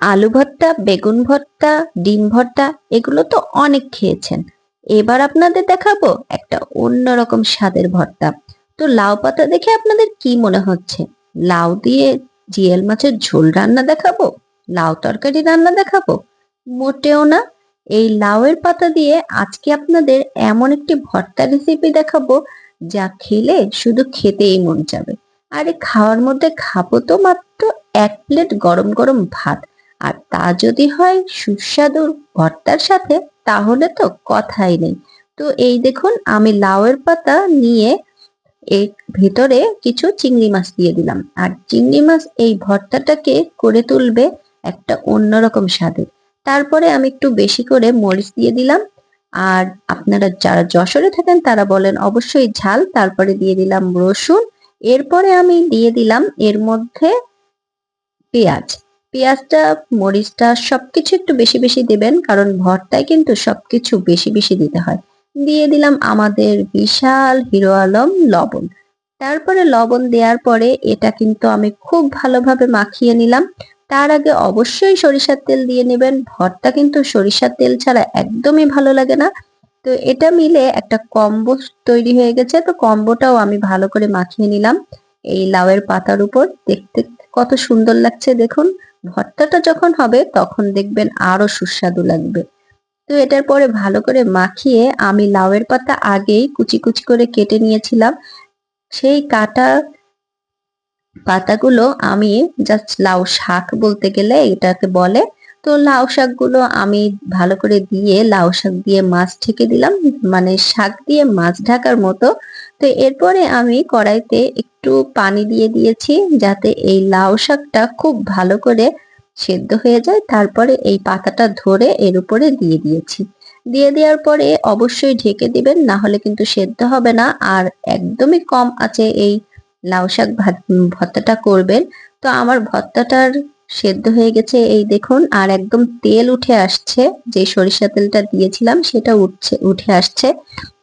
আলু ভর্তা, বেগুন ভর্তা, ডিম ভর্তা, এগুলো তো অনেক খেয়েছেন। এবার আপনাদের দেখাবো একটা অন্যরকম স্বাদের ভর্তা। তো লাউ পাতা দেখে আপনাদের কি মনে হচ্ছে? লাউ দিয়ে জিয়েল মাছের ঝোল রান্না দেখাবো? লাউ তরকারি রান্না দেখাবো? মোটেও না। এই লাউয়ের পাতা দিয়ে আজকে আপনাদের এমন একটি ভর্তা রেসিপি দেখাবো যা খেলে শুধু খেতেই মন যাবে আরে খাওয়ার মধ্যে খাব তো মাত্র এক প্লেট গরম গরম ভাত। আর তা যদি হয় সুস্বাদু ভর্তার সাথে, তাহলে তো কথাই নেই। তো এই দেখুন, আমি লাউয়ের পাতা নিয়ে এর ভেতরে কিছু চিংড়ি মাছ দিয়ে দিলাম। আর চিংড়ি মাছ এই ভর্তাটাকে করে তুলবে একটা অন্যরকম স্বাদের তারপরে আমি একটু বেশি করে মরিচ দিয়ে দিলাম। আর আপনারা যারা যশোরে থাকেন, তারা বলেন অবশ্যই ঝাল। তারপরে দিয়ে দিলাম রসুন। এরপরে আমি দিয়ে দিলাম এর মধ্যে পেঁয়াজ। পেঁয়াজটা, মরিচটা সবকিছু একটু বেশি বেশি দেবেন, কারণ ভর্তায় কিন্তু সবকিছু বেশি বেশি দিতে হয়। দিয়ে দিলাম আমাদের বিশাল হিরো আলম লবণ। তারপরে লবণ দেওয়ার পরে এটা কিন্তু আমি খুব ভালোভাবে মাখিয়ে নিলাম। তার আগে অবশ্যই সরিষার তেল দিয়ে নেবেন। ভর্তা কিন্তু সরিষার তেল ছাড়া একদমই ভালো লাগে না। তো এটা মিলে একটা কম্বো তৈরি হয়ে গেছে। তো কম্বোটাও আমি ভালো করে মাখিয়ে নিলাম। এই লাউয়ের পাতার উপর। দেখতে কত সুন্দর লাগছে, দেখুন। ভর্তাটা যখন হবে, তখন দেখবেন আরও সুস্বাদু লাগবে। তো এটার পরে ভালো করে মাখিয়ে আমি লাউয়ের পাতা আগেই কুচি কুচি করে কেটে নিয়েছিলাম। সেই কাটা পাতাগুলো আমি জাস্ট লাউ শাক বলতে গেলে এটাকে বলে তো লাউ শাকগুলো আমি ভালো করে দিয়ে লাউ শাক দিয়ে মাছ ঢেকে দিলাম মানে শাক দিয়ে মাছ ঢাকার মতো। তো এরপরে আমি কড়াইতে একটু পানি দিয়ে দিয়েছি যাতে এই লাউ শাকটা খুব ভালো করে সেদ্ধ হয়ে যায়। তারপরে এই পাতাটা ধরে এর উপরে দিয়ে দিয়েছি। দিয়ে দেওয়ার পরে অবশ্যই ঢেকে দিবেন, না হলে কিন্তু সেদ্ধ হবে না। আর একদমই কম আছে এই লাউ শাক ভাত- ভর্তাটা করবেন। তো আমার ভর্তাটার সেদ্ধ হয়ে গেছে। এই দেখুন, আর একদম তেল উঠে আসছে। যে সরিষা তেলটা দিয়েছিলাম, সেটা উঠছে, উঠে আসছে।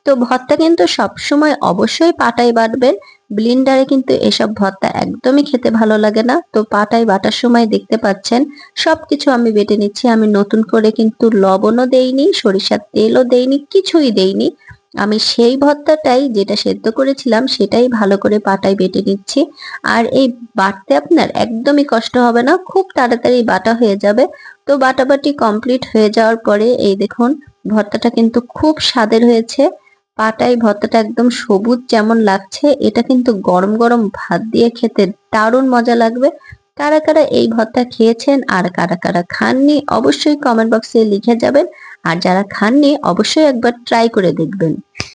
তো ভর্তা কিন্তু সবসময় অবশ্যই পাটায় বাটবেন। ব্লিন্ডারে কিন্তু এসব ভর্তা একদমই খেতে ভালো লাগে না। তো পাটায় বাটার সময় দেখতে পাচ্ছেন, সবকিছু আমি বেটে নিচ্ছি। আমি নতুন করে কিন্তু লবণও দেইনি, সরিষার তেলও দেইনি, কিছুই দেইনি। আমি সেই ভর্তাটাই যেটা সেদ্ধ করেছিলাম, সেটাই ভালো করে পাটায় বেটে নিচ্ছি। আর এই বাটতে আপনার একদমই কষ্ট হবে না, খুব তাড়াতাড়ি বাটা হয়ে যাবে। তো বাটাবাটি কমপ্লিট হয়ে যাওয়ার পরে এই দেখুন, ভর্তাটা কিন্তু খুব স্বাদের হয়েছে। পাটায় ভর্তাটা একদম সবুজ যেমন লাগছে, এটা কিন্তু গরম গরম ভাত দিয়ে খেতে দারুণ মজা লাগবে। কারা কারা এই ভর্তা খেয়েছেন আর কারা কারা খাননি, অবশ্যই কমেন্ট বক্সে লিখে যাবেন। আর যারা খাননি, অবশ্যই একবার ট্রাই করে দেখবেন।